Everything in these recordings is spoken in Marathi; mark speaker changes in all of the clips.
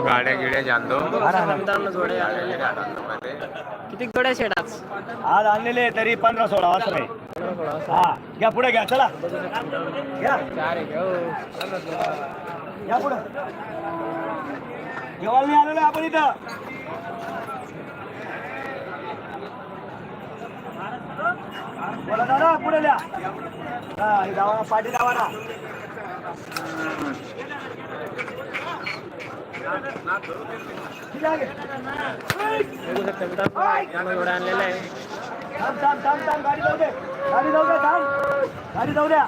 Speaker 1: गाड्या गिड्या
Speaker 2: किती जोड्या शेट आज
Speaker 3: आणलेले तरी पंधरा सोळा वाजता हा घ्या पुढे घ्या चला. घ्या.
Speaker 2: हो.
Speaker 3: पुढे. जेवायला नाही आलेलो आपण इथं. बोला दादा पुढे द्या. हा हे गावा पाठी लावा ना. आहे थांब थांब थांब थांब गाडी जाऊ दे. गाडी जाऊ दे थांब. गाडी जाऊ द्या.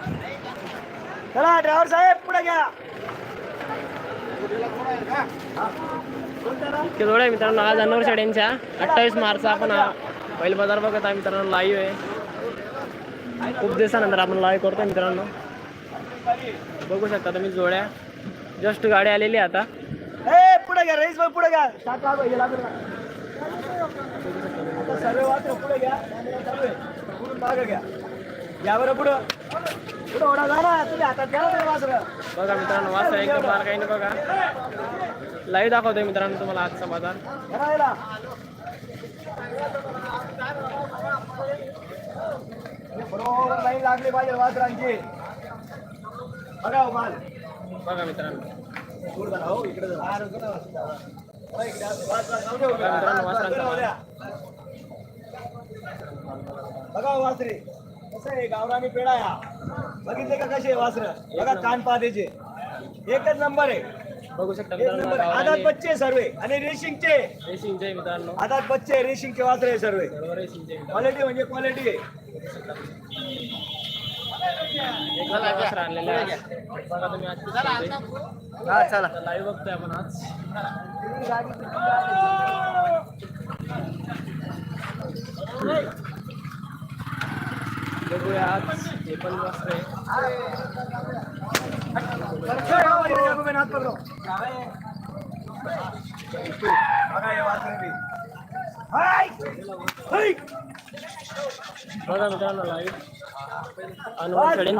Speaker 3: चला ड्रायव्हर साहेब पुढे घ्या.
Speaker 2: इतके जोड्या आहे मित्रांनो आज अनवर शेड्यांच्या. अठ्ठावीस मार्च आपण बैल बाजार बघत आहे मित्रांनो लाईव्ह आहे. खूप दिवसानंतर आपण लाईव्ह करतो मित्रांनो. बघू शकता तुम्ही जोड्या. जस्ट गाडी आलेली आहे आता.
Speaker 3: पुढे घ्या रईस भाई पुढे घ्या. सर्व पुढे घ्या. घ्या. या बरं पुढं. पुढं ओढा जा ना तुम्ही हातात घ्या ना तुम्ही वासरं.
Speaker 2: बघा मित्रांनो वासर एकदम बार काही नाही बघा. लाईव्ह दाखवतोय मित्रांनो तुम्हाला आजचा बाजार.
Speaker 3: बरोबर लाईन लागली पाहिजे वासरांची. बघा हो माल.
Speaker 2: मित्रांनो.
Speaker 3: दूर हो, इकडे. वासरा
Speaker 2: मित्रांनो, वासरांचा.
Speaker 3: बघा हो, वासरे. कसं आहे गावरानी पेढा या बघितले का कसे वासर? बघा कान पाहतेचे एकच नंबर आहे.
Speaker 2: बघू शकता
Speaker 3: एक
Speaker 2: मित्रांनो
Speaker 3: नंबर. आदात बच्चे सर्व. आणि रेशिंगचे.
Speaker 2: रेसिंगचे मित्रांनो.
Speaker 3: आदात बच्चे रेशिंगचे वासरे आहे सर्व.
Speaker 2: सर्व रेसिंगचे
Speaker 3: क्वालिटी म्हणजे क्वालिटी आहे.
Speaker 2: एक वासर आणलेले आहे बघा तुम्ही आज
Speaker 3: हा चला.
Speaker 2: लाईव्ह बघतोय आपण आज. बघूया आज हे पण आहे
Speaker 3: बघा
Speaker 2: मित्रांनो लाईव्ह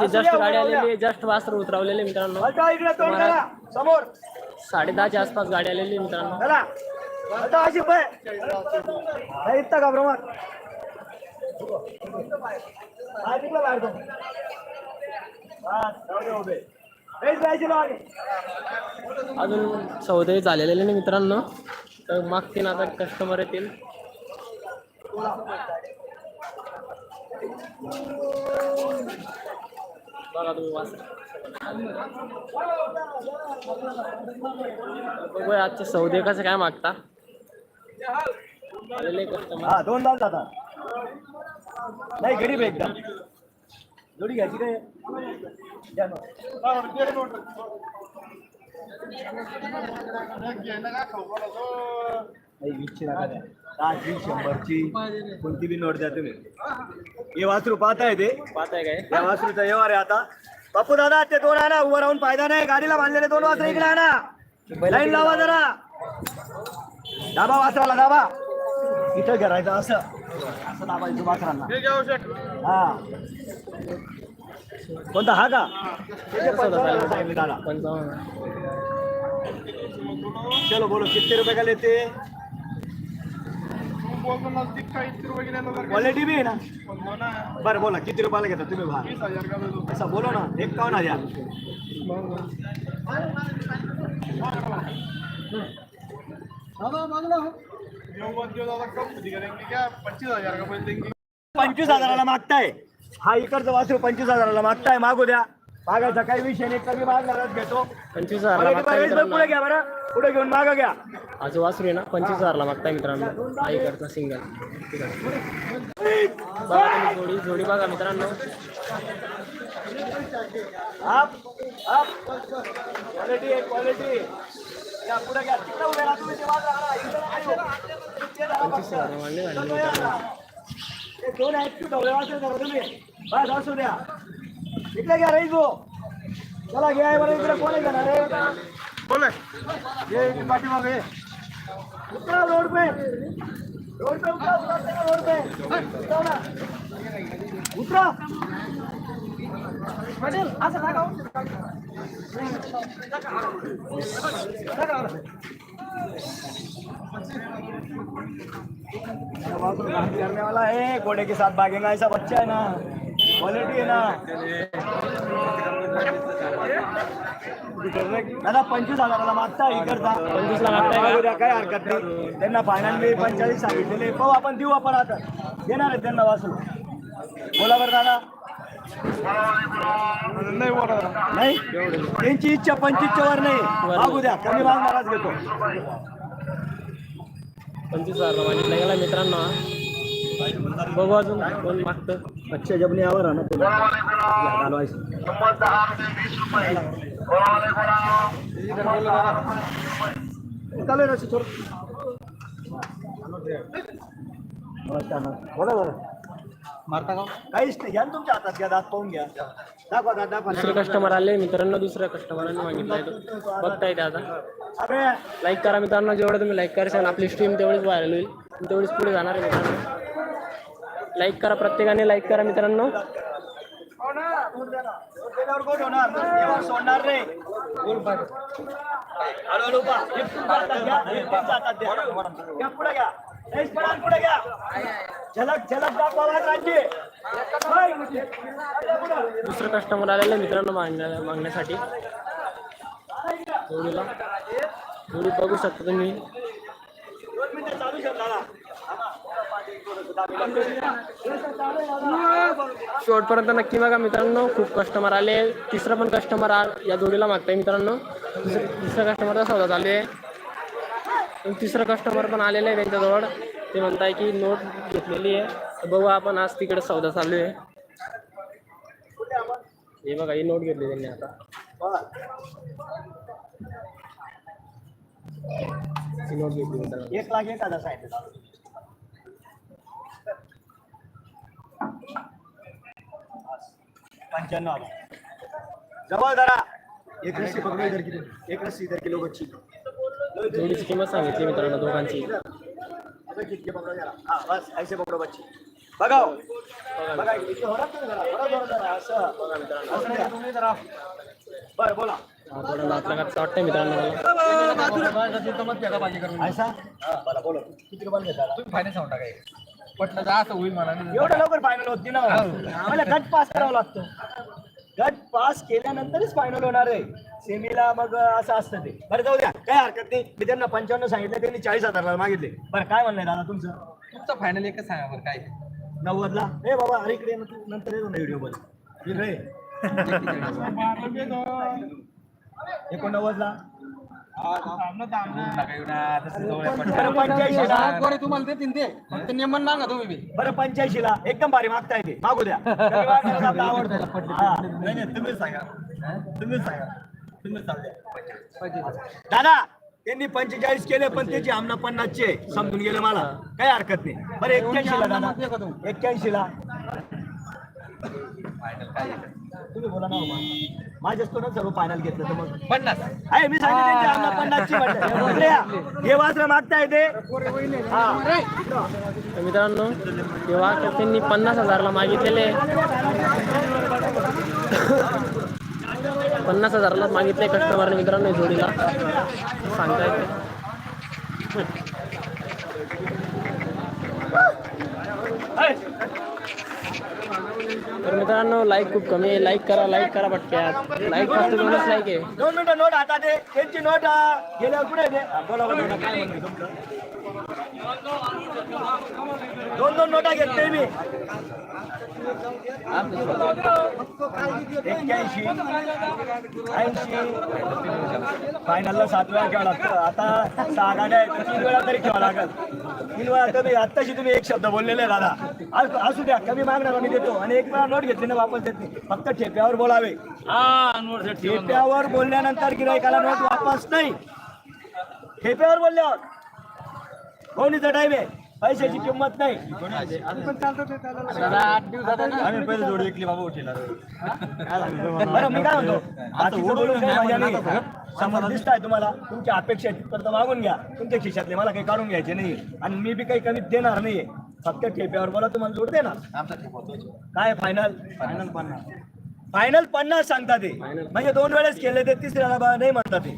Speaker 2: जस्ट गाडी आलेली जस्ट वास्त्र उतरवलेले मित्रांनो
Speaker 3: समोर.
Speaker 2: साडे दहाच्या आसपास गाडी आलेली मित्रांनो.
Speaker 3: इतका का प्रमाण?
Speaker 2: अजून सौदे झालेले नाही मित्रांनो. तर मागतील आता कस्टमर येतील. बघा तुम्ही वाच बघूया आजचे सौदे कसं काय मागता. आलेले कस्टमर
Speaker 3: दोन दाल जातात नाही गरीब एकदम. जोडी घ्यायची काय? द्या नोट. नाही, वीसची नका द्या. दहाची शंभरची. कोणती बी नोट द्या तुम्ही. हे वासरू पाहताय ते.
Speaker 2: पाहताय काय?
Speaker 3: या वासरूचा व्यवहार आहे आता. बापू दादा ते दोन आणा. उभं राहून फायदा नाही. गाडीला बांधलेले दोन वासरे इकडे आणा. लाईन लावा जरा. दाबा वासराला दाबा. इथं करायचं असं. असं दाबायचं बाकरांना हा. कोणता? हा का? दादा चलो बोलो किती रुपये का लेते? क्वालिटी भी आहे ना? बरं बोला किती रुपयाला घेता तुम्ही भाव? असं बोलो ना एकावन्न हजार पंचवीस हजाराला मागताय. हा इकडचं वासरू पंचवीस हजाराला मागताय. मागू द्या. मागायचा काही विषय नाही. कमी मागणारच घेतो.
Speaker 2: पंचवीस हजारला मागताय
Speaker 3: पुढे घ्या बरं. पुढे घेऊन मागं घ्या.
Speaker 2: आज वासरू आहे ना पंचवीस हजारला मागताय मित्रांनो. आईकडचा सिंगल. बघा तुम्ही जोडी जोडी बघा मित्रांनो.
Speaker 3: आप आप क्वालिटी क्वालिटी दोन बस असू द्या इकडे घ्या रईस भाऊ. चला घ्या बरं इकडे. कोण आहे घेणार रे ये पाठीमागे. उतरा रोड पे. रोड पे उतरा रोड पे. उतरा ना. उतरा. पटेल असं. करने वाला है घोड़े के साथ भागेगा ऐसा बच्चा है ना क्वालिटी है ना दादा पंचवीस हजाराला मागता इकडचा
Speaker 2: पंचवीस ला मागताय का?
Speaker 3: बघू काय हरकत नाही त्यांना फायनल मी पंचेचाळीस सांगितलेले पाहू आपण देऊ आपण आता देणार आहे त्यांना वाचू बोला बरं दादा नाही त्यांची इच्छा पंचवीसच्या वर नाही. मागू द्या कमी मागणारच घेतो.
Speaker 2: पंचवीस हजार मागितला गेला मित्रांनो. बघू अजून कोण मागतं.
Speaker 3: अच्छा जब नहीं आवा रहा ना तो या, डालो ऐसे चालू. आहे. बोला बोला मारता का? काहीच नाही घ्या ना तुमच्या हातात घ्या दात पाहून घ्या. दाखवा दात दाखवा.
Speaker 2: दुसरे कस्टमर आले मित्रांनो दुसऱ्या कस्टमरांनी मागितलाय तो. बघताय ते आता.
Speaker 3: अरे
Speaker 2: लाईक करा मित्रांनो जेवढं तुम्ही लाईक करशाल आपली स्ट्रीम तेवढीच व्हायरल होईल. तेवढीच पुढे जाणार आहे मित्रांनो. लाईक करा प्रत्येकाने लाईक करा मित्रांनो.
Speaker 3: कोण होणार? सोडणार नाही. हळूहळू घ्या, द्या. पुढे घ्या. पुढे घ्या. झलक झलक राजी
Speaker 2: दुसरं कस्टमर आलेलं आहे मित्रांनो मागण्या मागण्यासाठी. जोडीला. जोडी बघू शकता तुम्ही. शेवटपर्यंत नक्की बघा मित्रांनो खूप कस्टमर आले. तिसरा पण कस्टमर या जोडीला मागताय मित्रांनो. दुसरं तिसऱ्या कस्टमरचा सौदा चालू आहे. तिसरं कस्टमर पण आलेलं आहे त्यांच्याजवळ. ते म्हणताय की नोट घेतलेली आहे. तर बघू आपण आज तिकडे सौदा चालू आहे. हे बघा ही नोट घेतली त्यांनी आता. ही नोट घेतली मित्रांनो
Speaker 3: एक लाख एक हजार साहेब. पंच्याण्णव जवळ धरा. एक रस्सी पकडो इधर किलो एक रस्सी इधर किलो बच्ची.
Speaker 2: जोडीची किंमत सांगितली मित्रांनो दोघांची.
Speaker 3: अबे कितके पकडो जरा हा बस ऐसे पकडो बच्ची. बघाओ बघा हो तुम्ही बघा तुम्ही बरं बोला.
Speaker 2: हा, लगाच वाटतंय मित्रांनो
Speaker 3: बोला बोला. घेता
Speaker 1: पटलं तर असं होईल मला
Speaker 3: एवढं लवकर फायनल होत नाही ना. मला गट पास करावा लागतो. गट पास केल्यानंतरच फायनल होणार आहे. सेमीला मग असं असतं ते. बरं जाऊ द्या काय हरकत नाही. मी त्यांना पंच्याण्णव सांगितलं त्यांनी चाळीस हजारला मागितले. बरं काय म्हणलंय दादा तुमचं?
Speaker 1: तुमचं फायनल एकच सांगा बरं काय
Speaker 3: नव्वदला? ए बाबा अरे इकडे नंतर येतो ना व्हिडिओमध्ये. इकडे एकोणनव्वदला?
Speaker 1: तुम्हाला देतील ते. फक्त नियमन मागा तुम्ही बी.
Speaker 3: बरं पंच्याऐंशीला. एकदम भारी मागता येते मागू द्या. आवडतं. हा.
Speaker 1: तुम्हीच सांगा. तुम्हीच सांगा. तुम्हीच
Speaker 3: दादा त्यांनी पंचेचाळीस केले पण त्याची आमना पन्नासचे समजून गेले मला. काही हरकत नाही. बरं एक्क्याऐंशी ला दादा एक्क्याऐंशी ला तुम्ही बोला ना हो. माझ्याच तो सर्व फायनल घेतलं तर मग.
Speaker 1: पन्नास.
Speaker 3: आहे मी सांगितलं पन्नासची म्हटलं हे. बोलल्या. हे वासर मागता येते हा.
Speaker 2: तर मित्रांनो तेव्हा तर त्यांनी पन्नास हजारला मागितलेले. पन्नास हजारला मागितले कस्टमरने मित्रांनो जोडीला. सांगता येते तर मित्रांनो लाईक खूप कमी आहे. लाईक करा लाईक करा पटक्यात. लाईक फक्त दोनच लाईक आहे.
Speaker 3: दोन मिनिटं नोट हातात आहे. त्यांची नोट अं, गेल्यावर कुठे दोन दोन नोटा घेतले मी. एक्क्याऐंशी ऐंशी. फायनलला सात वेळा खेळा लागतं आता सहा गाड्या आहेत. तीन वेळा तरी खेळावं लागत तीन वेळा कमी. आत्ताशी तुम्ही एक शब्द बोललेले आहे दादा. असू- असू द्या कमी मागणार मी देतो आणि एक वेळा नोट घेतली ना वापस देत नाही. फक्त ठेप्यावर बोलावे. ठेप्यावर बोलल्यानंतर गिरायकाला नोट वापस नाही. ठेप्यावर बोलल्यावर. कोणीचा टाईम आहे? पैशाची किंमत नाही.
Speaker 1: आम्ही पहिले जोडी विकली बाबा उठीला.
Speaker 3: बरं मी काय म्हणतो? बाकीचं बोलून काही मजा नाही. समोर दिसत आहे तुम्हाला. तुमच्या अपेक्षा तिथपर्यंत मागून घ्या. तुमच्या खिशातले मला काही काढून घ्यायचे नाही. आणि मी बी काही कमी देणार नाहीये. फक्त ठेप्यावर. बोला तुम्हाला जोड
Speaker 1: आमचा ठेप होतो
Speaker 3: काय फायनल
Speaker 1: फायनल पन्नास.
Speaker 3: फायनल पन्नास सांगता ते. म्हणजे दोन वेळेस केले ते तिसऱ्याला बा- नाही म्हणतात ते.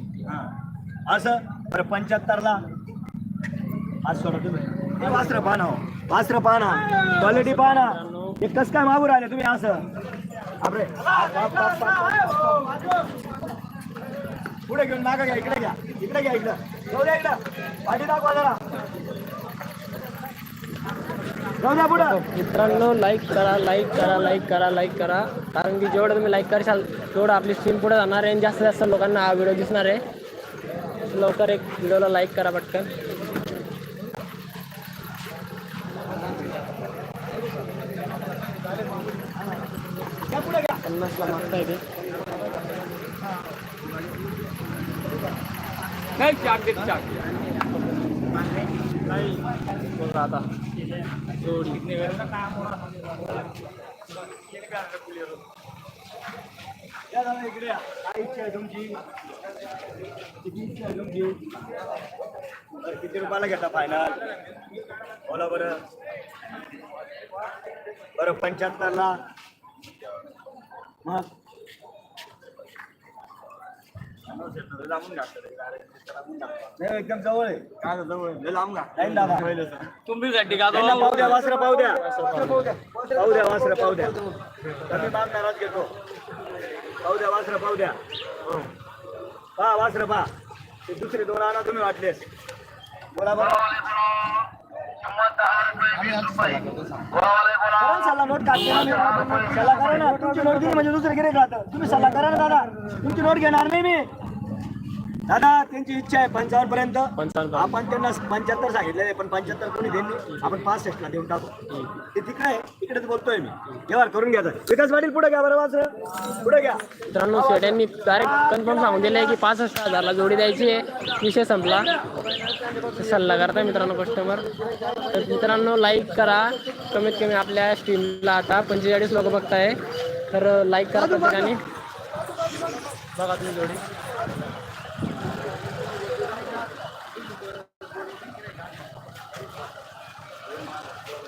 Speaker 3: असं? बरं पंच्याहत्तरला. आज सोडा तुम्ही. हे वास्त्र पाहना हो. वास्त्र पाहना क्वालिटी पाहना हे कस काय मागू राहिले तुम्ही असं? आपले पुढे घेऊन मागा घ्या इकडे घ्या. इकडे घ्या इकडं. जाऊ द्या इकडं. पाठी दाखवा जरा.
Speaker 2: मित्रांनो लाईक करा लाईक करा लाईक करा लाईक करा. कारण की जेवढं तुम्ही लाईक करशाल तेवढं आपली स्ट्रीम पुढे जाणार आहे. आणि जास्तीत जास्त लोकांना हा व्हिडिओ दिसणार आहे. लवकर एक व्हिडिओला लाईक करा पटकन. पन्नासला मागता येते बघा आता जोडी
Speaker 3: या दादा इकडे या. काय इच्छा आहे तुमची किती इच्छा आहे तुमची बरं, किती रुपयाला घेता फायनल बोला बरं बरं पंच्याहत्तरला मग नाही एकदम जवळ आहे.
Speaker 1: काय जवळ लांब का
Speaker 3: लाईन दाबा
Speaker 2: तुमच्यासाठी
Speaker 3: त्यांना पाहू द्या वासरं पाहू द्या. पाहू द्या. वासरं पाहू द्या कमी मागणाराच घेतो. पाहू द्या वासरं पाहू द्या. पहा वासरं पहा ते दुसरे दोन आणा तुम्ही वाटलेस. बोला बरं सल्ला नोट काढते. सल्ला करा ना. तुमची नोट दिली म्हणजे दुसरं गिरे राहतं तुम्ही सल्ला करा ना दादा. तुमची नोट घेणार नाही मी. दादा त्यांची इच्छा आहे पंचावन्न पर्यंत
Speaker 2: पंचावन्न.
Speaker 3: आपण त्यांना पंच्याहत्तर सांगितले पण पंच्याहत्तर कोणी नाही. आपण पासष्टला देऊन टाकू. ते तिकडे आहे तिकडेच बोलतोय मी. व्यवहार करून घ्यायचा विकास पाटील पुढे घ्या बरं वासर पुढे घ्या.
Speaker 2: मित्रांनो शेट्यांनी डायरेक्ट कन्फर्म सांगून दिलं आहे की पासष्ट हजारला जोडी द्यायची आहे. विषय संपला. सल्ला करताय मित्रांनो कस्टमर तर मित्रांनो लाईक करा. कमीत कमी आपल्या स्ट्रीमला आता पंचेचाळीस लोक बघताय. तर लाईक करा प्रत्येकाने. बघा तुम्ही जोडी.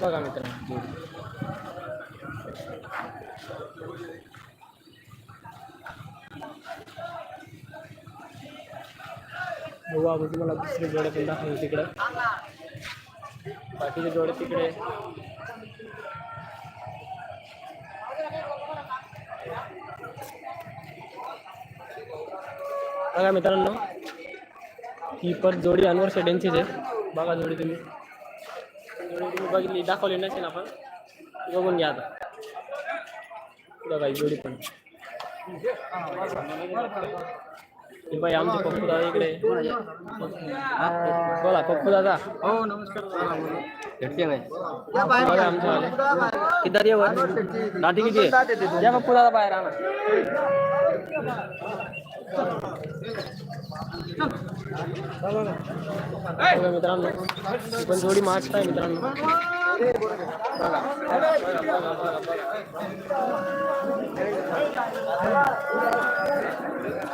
Speaker 2: बघा मित्रांनो. गोवा बघू आपण तुम्हाला दुसरी जोडे पण दाखवू तिकडं. बाकीचे जोडे तिकडे. बघा मित्रांनो ही पण जोडी अनवर शेड्यांचीच आहे. बघा जोडी तुम्ही. बघितली दाखवली नसेल आपण. बघून घ्या आता. बघा जोडी पण. बाई आमचे पप्पू दादा इकडे बोला पप्पू दादा.
Speaker 1: हो नमस्कार
Speaker 2: बघा आमचे वाले किती देव दाटी किती आहे? या पप्पू दादा बाहेर आणा. मित्रांनो पण जोडी मागत आहे मित्रांनो.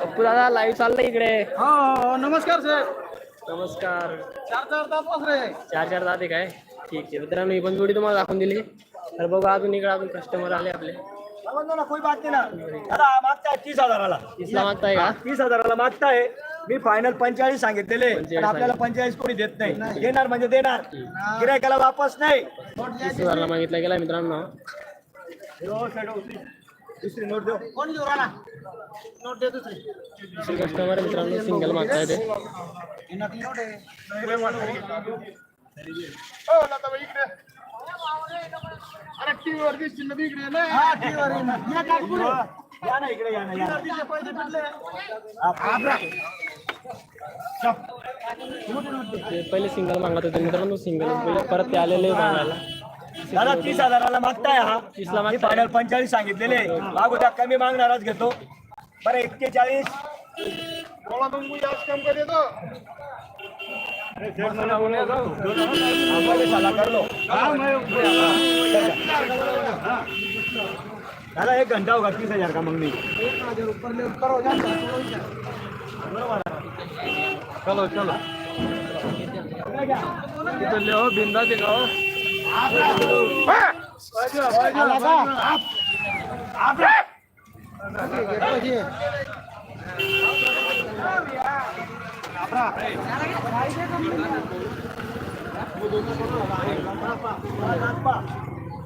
Speaker 2: पप्पू दादा लाईव्ह चाललंय इकडे.
Speaker 1: हो नमस्कार सर
Speaker 2: नमस्कार
Speaker 1: चार चार तास रे
Speaker 2: चार चार जाते काय? ठीक आहे. मित्रांनो ही पण जोडी तुम्हाला दाखवून दिली. तर बघा अजून इकडे अजून कस्टमर आले आपले.
Speaker 3: समजलो ना कोई बात नाही ना दादा मागताय तीस हजाराला.
Speaker 2: इसला मागताय का?
Speaker 3: तीस हजाराला मागताय. मी फायनल पंचेचाळीस सांगितलेले. पण
Speaker 2: 45
Speaker 3: आपल्याला पंचेचाळीस कोणी देत नाही. देणार म्हणजे देणार. गिरायकाला वापस नाही.
Speaker 2: तीस हजारला मागितला गेला मित्रांनो.
Speaker 3: दुसरी नोट देऊ.
Speaker 1: कोण घेऊ राहिला नोट दे दुसरी.
Speaker 2: दुसरे कस्टमर मित्रांनो सिंगल मागताय ते.
Speaker 1: नकली नोट आहे. लताबाई इकडे. अरे टीव्ही वर दिसतील ना इकडे नाही हा ना. या काय पुढे?
Speaker 3: या ना इकडे या ना या ना.
Speaker 1: तिचे पैसे भेटले
Speaker 2: ते पहिले सिंगल मागत होते मित्रांनो सिंगल पहिले परत ते आलेले मागायला.
Speaker 3: दादा तीस हजाराला मागताय हा.
Speaker 2: तीसला
Speaker 3: मी
Speaker 2: मागताय.
Speaker 3: फायनल पंचेचाळीस सांगितलेले. मागू त्या कमी मागणारच घेतो. बरं एक्केचाळीस.
Speaker 1: बोला तुमको जास्त कम कर देतो
Speaker 3: दादा एक घंटा होगा तीस हजार का मग मी
Speaker 1: चलो चलो तिथं लिहो बिंदा ते गाव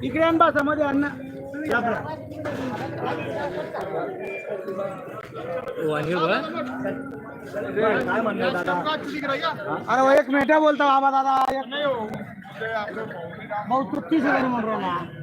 Speaker 3: इकडे आण बसा मध्ये काय म्हणणार दादा अरे एक मिनिट बोलतो बाबा दादा एक नाही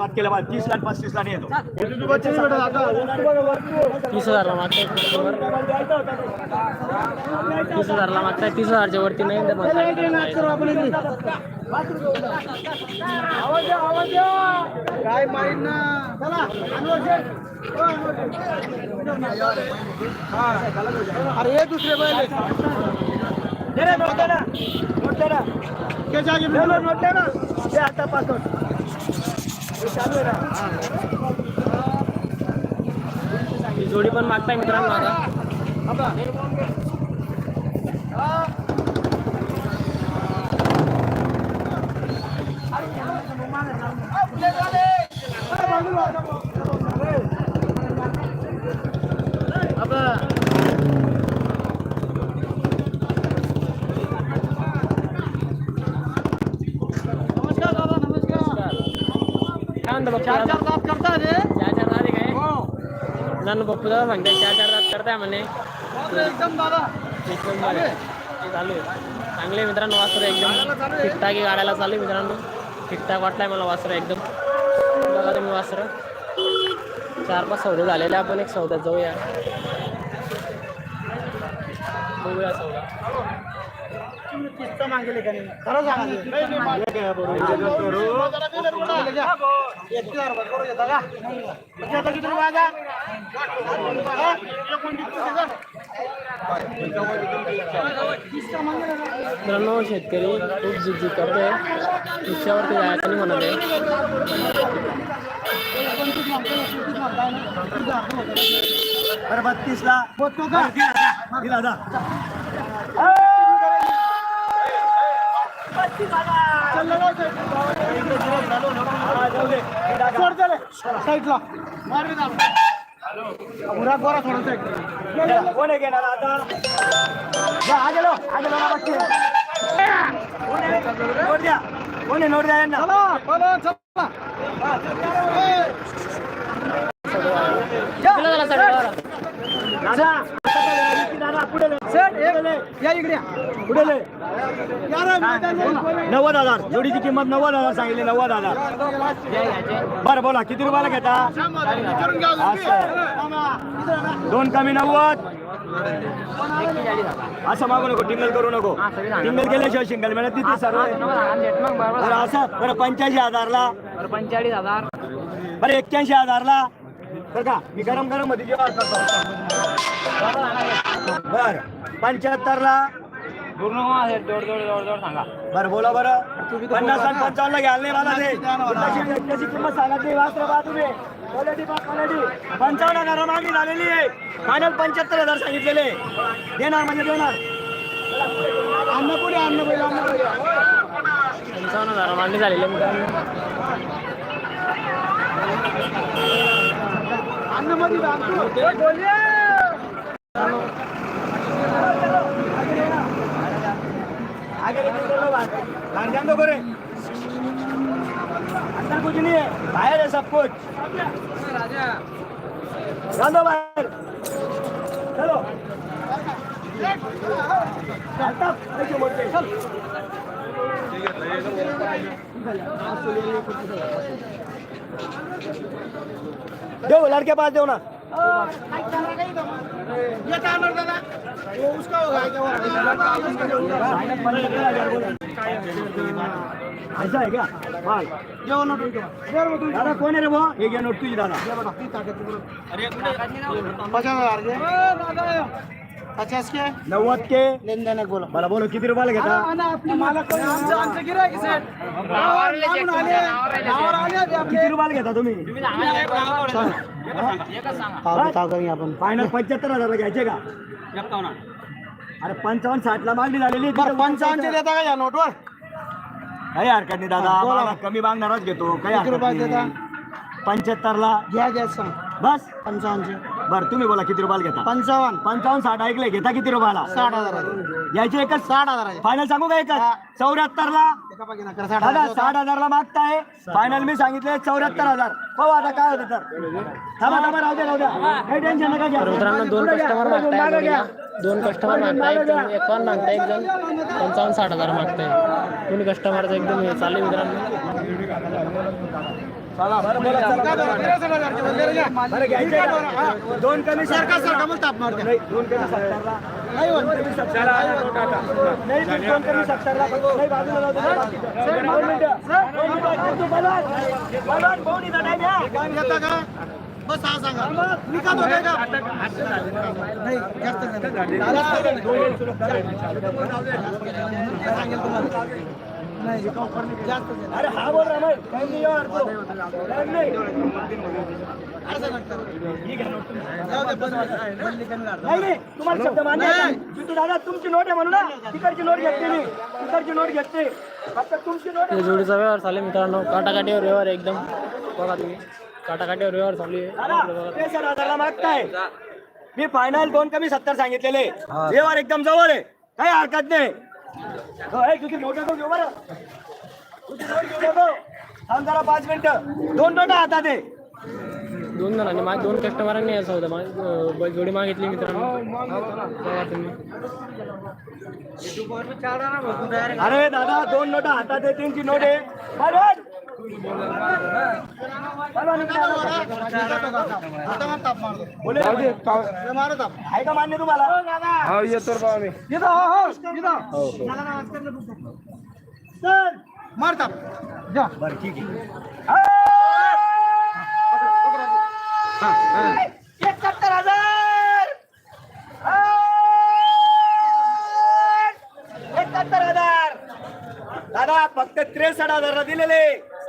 Speaker 3: केलं बा तीस लाख पस्तीस लाख येतो.
Speaker 2: तीस हजारला मागताय तीस हजारला मागताय तीस हजारच्या वरती नाही तर
Speaker 3: काय माहीत ना. अरे हे दुसरे बैल नोट ना. नोट दे ना. नोट दे ना. दे आता पासवर्ड. ही
Speaker 2: जोडी पण मागताय मित्रांनो आता.
Speaker 3: नमस्कार दादा नमस्कार
Speaker 2: म्हणतो
Speaker 3: चार? चार दात करता रे
Speaker 2: चार चार दात आहे काय मित्रांनो बप्पू दादा सांगताय चार चार दात करताय म्हणे
Speaker 3: एकदम दादा
Speaker 2: चालू आहे चांगले मित्रांनो वासर एकदम ठीकठाक गाड्याला चालू आहे मित्रांनो ठीकठाक वाटलाय मला वासर एकदम बघा तुम्ही वासर चार पाच सौदे झालेले आपण एक सौद्यात जाऊया बघूया सौदा
Speaker 3: मागेल का नाही खरं सांगा
Speaker 2: मित्रांनो शेतकरी खूप जिद्दी करतोय. रिक्षावरती जायचं नाही म्हणत आहे.
Speaker 3: बत्तीस ला दिला जा. साईडला पुरा गोरा थोडा साईड कोण आहे घेणार आता जा, आ गेलो आ गेलो ना बच्चे कोण आहे? नोट द्या कोण आहे नोट द्या यांना
Speaker 2: कितीला झाला साडेबारा?
Speaker 3: दादा दादा पुढे ले. पुढे ले. या इकडे पुढे. नव्वद हजार. जोडीची किंमत नव्वद हजार सांगितली नव्वद हजार. बरं बोला. किती रुपयाला घेता? असं. दोन कमी नव्वद. असं मागू नको टिंगल करू नको. टिंगल केल्याशिवाय शिंगल मिळत तिथे सर्व. बरं असं. बरं पंच्याऐंशी हजारला.
Speaker 2: पंचेचाळीस हजार.
Speaker 3: बरं एक्क्याऐंशी हजारला. बरं का मी गरम गरममध्ये जेव्हा बर पंच्याहत्तरला?
Speaker 2: पूर्ण जोड जोड जोड जोड सांगा.
Speaker 3: बरं बोला बरं. पन्नास आणि पंचावन्न घ्याल नाही मला ते. तशी त्याची किंमत वास्त्र बा तुम्ही. क्वालिटी बा क्वालिटी पंचावन्न हजार मागणी झालेली आहे. फायनल पंच्याहत्तर हजार सांगितलेले. देणार म्हणजे देणार. अन्न पुढे अन्न पुढे अन्न पुढे.
Speaker 2: पंचावन्न हजार मागणी झालेली आहे.
Speaker 3: आगे ध्यान दो करे अंदर कुछ नहीं है बाहर है सब कुछ ध्यान दो बाहर चलो आता ऐसे मोड़ के चल दो लड़के पास दो ना. ऐसा आहे का माल दादा कोण आहे रे भाऊ? हे घ्या नोट तुझी दादा.
Speaker 1: पचास के?
Speaker 3: नव्वद के?
Speaker 1: लेन देन बोला
Speaker 3: मला बोलो किती रुपयाला घेता? किती रुपयाला घेता तुम्ही?
Speaker 1: आपण.
Speaker 3: फायनल पंच्याहत्तर हजारला घ्यायचे का? अरे पंचावन्न साठ ला मागणी झालेली
Speaker 1: पंचावन्नचे देता का या नोटवर?
Speaker 3: काही हरकत नाही दादा. कमी मागणारच घेतो काही
Speaker 1: किती
Speaker 3: हरकत? नाही. पंच्याहत्तर ला
Speaker 1: घ्या घ्या सांग
Speaker 3: बस.
Speaker 1: पंचावन्नचे
Speaker 3: बर तुम्ही बोला किती रुपयाला घेता?
Speaker 1: पंचावन्न.
Speaker 3: पंचावन्न साठ ऐकले घेता किती रुपयाला?
Speaker 1: साठ हजार
Speaker 3: यायचे एकच?
Speaker 1: साठ हजार
Speaker 3: फायनल सांगू का एकच? चौऱ्याहत्तर ला
Speaker 1: साठ
Speaker 3: दादा
Speaker 1: हजार.
Speaker 3: साठ हजारला मागताय. फायनल मी सांगितले चौऱ्याहत्तर हजार. पाहू आता काय होतं तर. थांबा थांबा राहू द्या राहू द्या. काही टेन्शन नका घ्या.
Speaker 2: तर मित्रांनो दोन
Speaker 3: पुढे घ्या,
Speaker 2: कस्टमर
Speaker 3: पुढे
Speaker 2: मागताय
Speaker 3: मागं घ्या.
Speaker 2: दोन कस्टमर मागताय एक जण एकावन्न मागताय एक जण? पंचावन्न साठ हजार मागताय. दोन्ही कस्टमरचं एकदम हे चालू आहे मित्रांनो?
Speaker 3: दोन कमी
Speaker 1: सरका सरका मग ताप मारते
Speaker 3: नाही दोन कमी सत्तरला नाही कमी सत्तरला नाही तुम्ही दोन कमी सत्तरला नाही बाजूला जाऊ दे. दोन मिनिटं. दोन मिनिटं. तू बलवान. बलवान, भाऊ निघा, नाही द्या.
Speaker 1: घेता का बस हा सांगा मी का तो का नाही जास्त नाही जास्त
Speaker 3: अरे हा बोल नहीं तो तुम्हाला शब्द मान्य? चिंटू दादा तुमची नोट आहे म्हणून ना तिकडची नोट घेतली मी. तिकडची नोट घेतली. फक्त तुमची नोट
Speaker 2: हे जोडीचा व्यवहार चालू आहे मित्रांनो. काटाकाटीवर व्यवहार एकदम. बघा तुम्ही. काटाकाटीवर व्यवहार चालू आहे.
Speaker 3: मागताय. मी फायनल दोन कमी सत्तर सांगितलेले. व्यवहार एकदम जवळ आहे. काही हरकत नाही. थांब जरा पाच मिनिटं. दोन नोटा हातात आहे.
Speaker 2: दोन जणांनी माझ्या दोन कस्टमरांनी असं होतं. माझी जोडी मागितली मित्रांनो.
Speaker 3: अरे दादा दोन नोटा हातात आहे त्यांची नोट आहे.
Speaker 1: मारतो
Speaker 3: का मान्य तुम्हाला?
Speaker 2: येतो मी.
Speaker 1: हो हो इथं
Speaker 3: सर
Speaker 1: मार ताप जा.
Speaker 3: बरं ठीक आहे. एकाहत्तर हजार. एकाहत्तर हजार. दादा फक्त त्रेसष्ट हजार दिलेले.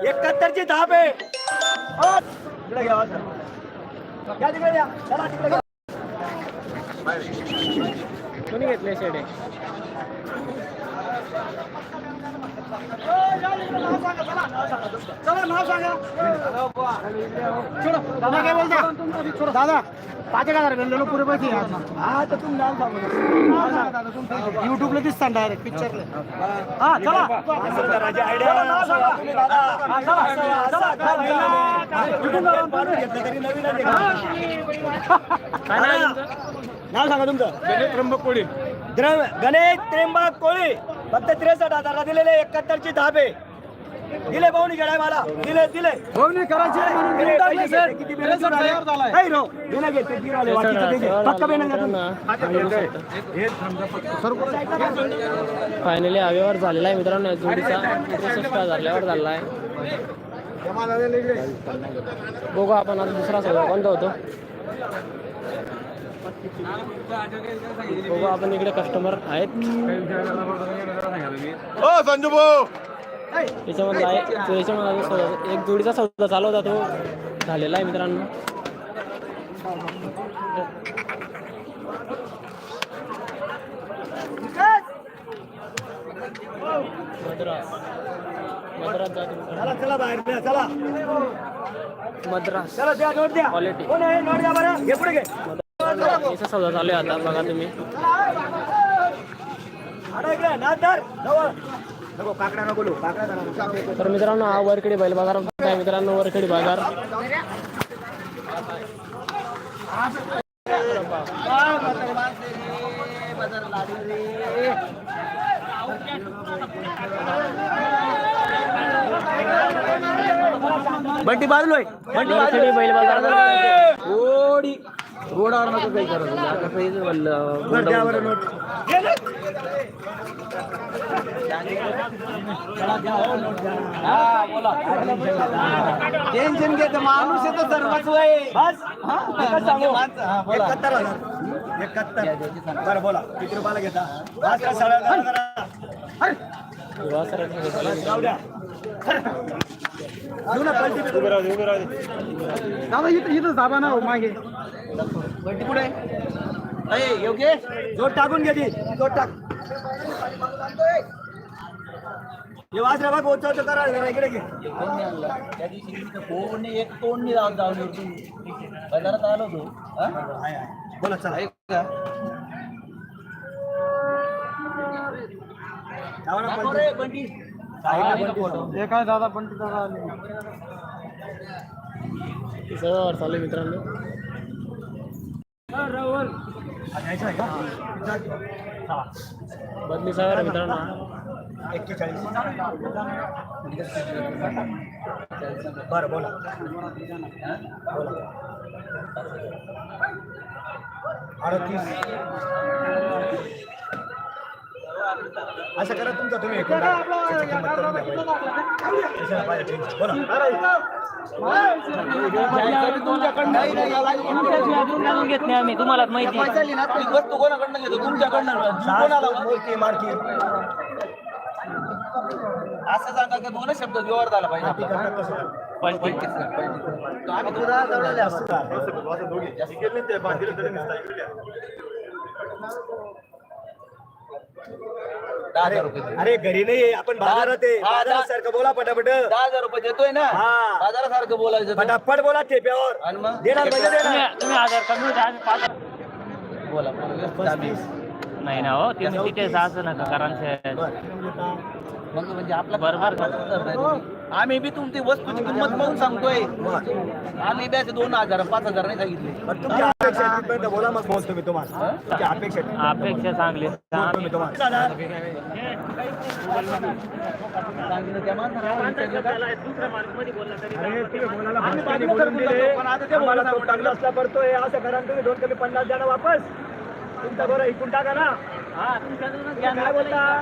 Speaker 3: एकाहत्तर ची धाप आहे अ, इकडे घ्या. घ्या तिकडे घ्या. चला तिकडे.
Speaker 2: कोणी घेतले शेडे?
Speaker 1: दादा काय बोलता दादा पाच एक हजार भेटले पुरे पैसे.
Speaker 3: हा तर तुम्ही नाव सांगू
Speaker 1: युट्यूबला दिसता डायरेक्ट पिक्चरला
Speaker 3: हा चला नाव सांगा
Speaker 2: तुमचं?
Speaker 3: तुमचं त्र्यंबक कोळी गणेश त्र्यंबक कोळी फक्त त्रेसष्ट हजारला दिलेले एकाहत्तर ची धाबे. दिले भाऊनी गेलाय मला. दिले दिले.
Speaker 1: भाऊनी करायचे.
Speaker 3: किती. नाही रो ती ते. पक्का.
Speaker 2: फायनली हा व्यवहार झालेला आहे मित्रांनो जोडीचा. त्रेसष्ट हजार व्यवहार झालेला आहे. बघू आपण आता दुसरा सौदा कोणता होतो. बघू आपण इकडे कस्टमर आहेत.
Speaker 1: हो संजू भाऊ!
Speaker 2: याच्यामध्ये आहे तो याच्यामध्ये अजून सौदा. एक जोडीचा सौदा चालू होता तो. झालेला आहे मित्रांनो. मद्रास. मद्रास जाते मित्रांनो.
Speaker 3: चला चला बाहेर चला.
Speaker 2: मद्रास.
Speaker 3: चला द्या नोट द्या. कोण आहे नोट द्या बरं. घे पुढे घे.
Speaker 2: याचा सौदा चालू आहे आता बघा तुम्ही. तर मित्रांनो हा वरखेडी बैल बाजार आहे. मित्रांनो वरखेडी बाजार.
Speaker 3: बंटी बाजलो बंटी
Speaker 2: बैल बाजार.
Speaker 3: ओडी.
Speaker 1: रोडावर नको काही करत आता पैसे टेन्शन घेत माणूस येतो सर्वच वय.
Speaker 3: बस.
Speaker 1: हा, हा.
Speaker 3: एकाहत्तर हजार. एकाहत्तर. बरं बोला. किती रुपयाला घेता? पाच का साडे देऊ.
Speaker 1: दादा इथं दाबा ना हो, मागे. बंटी कुठे अरे योगेश
Speaker 3: जोड टाकून घे ती. जोड टाक. हे वासरा बघ उचल करा जरा इकडे घे.
Speaker 1: त्या दिवशी फोन एक तोंड नाही जाऊन तू बाजारात आलो.
Speaker 3: बोला चला पलटी जाऊ.
Speaker 1: काय दादा पण दादा
Speaker 2: सगळं चालू आहे मित्रांनो
Speaker 3: हा, घ्यायचं आहे का चला.
Speaker 2: बदली आहे मित्रांनो.
Speaker 3: एक्केचाळीस बरं बोला. बोला. अडतीस. असं करा तुमचा तुम्ही पाहिजे टेन्शन? बोला.
Speaker 4: घेतले आम्ही. तुम्हाला माहिती
Speaker 1: वस्तू कोणाकडनं घेतो? तुमच्याकडनं.
Speaker 3: मार्की
Speaker 1: असं सांगा की दोनच शब्द व्यवहार झाला पाहिजे.
Speaker 3: आम्ही तुला जवळले असतो. का?
Speaker 1: दहा हजार रुपये दे.
Speaker 3: अरे घरी नाही आपण बाजारात आहे.
Speaker 1: हा,
Speaker 3: सारखं बोला पटापट.
Speaker 1: दहा हजार रुपये देतोय ना?
Speaker 3: हा.
Speaker 1: बाजारासारखं बोलायचं तू.
Speaker 3: पटापट बोला ठेप्यावर.
Speaker 1: आणि मग?
Speaker 3: देणार म्हणजे देणार.
Speaker 4: तुम्ही तुम्ही आधार कमी होते आम्ही पाच
Speaker 1: बोला.
Speaker 4: नाही ना हो तुम्ही तिथे असं नका कारण
Speaker 1: म्हणजे आपला
Speaker 4: बरोबर.
Speaker 1: आम्ही बी तुमची वस्तूची किंमत म्हणून सांगतोय. आम्ही द्यायचे दोन हजार पाच हजार नाही सांगितले.
Speaker 3: अपेक्षा आहे तिथपर्यंत बोला मग बोलतो मी तुम्हाला. तुमची अपेक्षा
Speaker 4: चांगली
Speaker 3: बोलतो मी तुम्हाला असं करा तुम्ही दोन कमी पन्नास द्या ना वापस. तुमचा बरं इकून टाका ना. काय बोलता?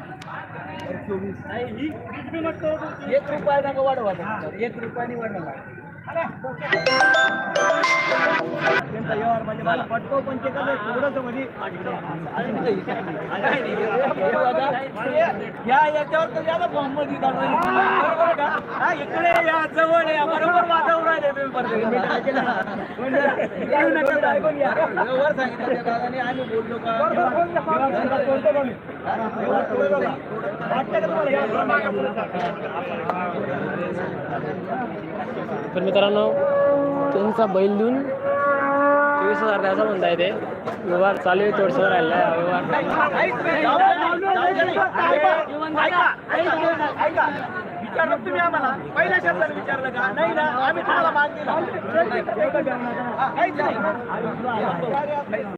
Speaker 1: एक रुपया नका वाढवा एक रुपयाने वाढवा.
Speaker 3: व्यवहार म्हणजे मला पटतो पण ते कसं थोडंसं म्हणजे
Speaker 1: या याच्यावर तर बरोबर का? इकडे या जवळ या. बरोबर वाजवून राहिले पेपर व्यवहार सांगितलं त्या दादाने? आम्ही बोललो का?
Speaker 2: तर मित्रांनो त्यांचा बैल देऊन चोवीस हजार द्यायचा म्हणता येते व्यवहार चालू आहे थोडसं राहिला व्यवहार
Speaker 3: विचारलं तुम्ही आम्हाला पहिल्या शब्दाने विचारलं का नाही ना आम्ही तुम्हाला माग दिला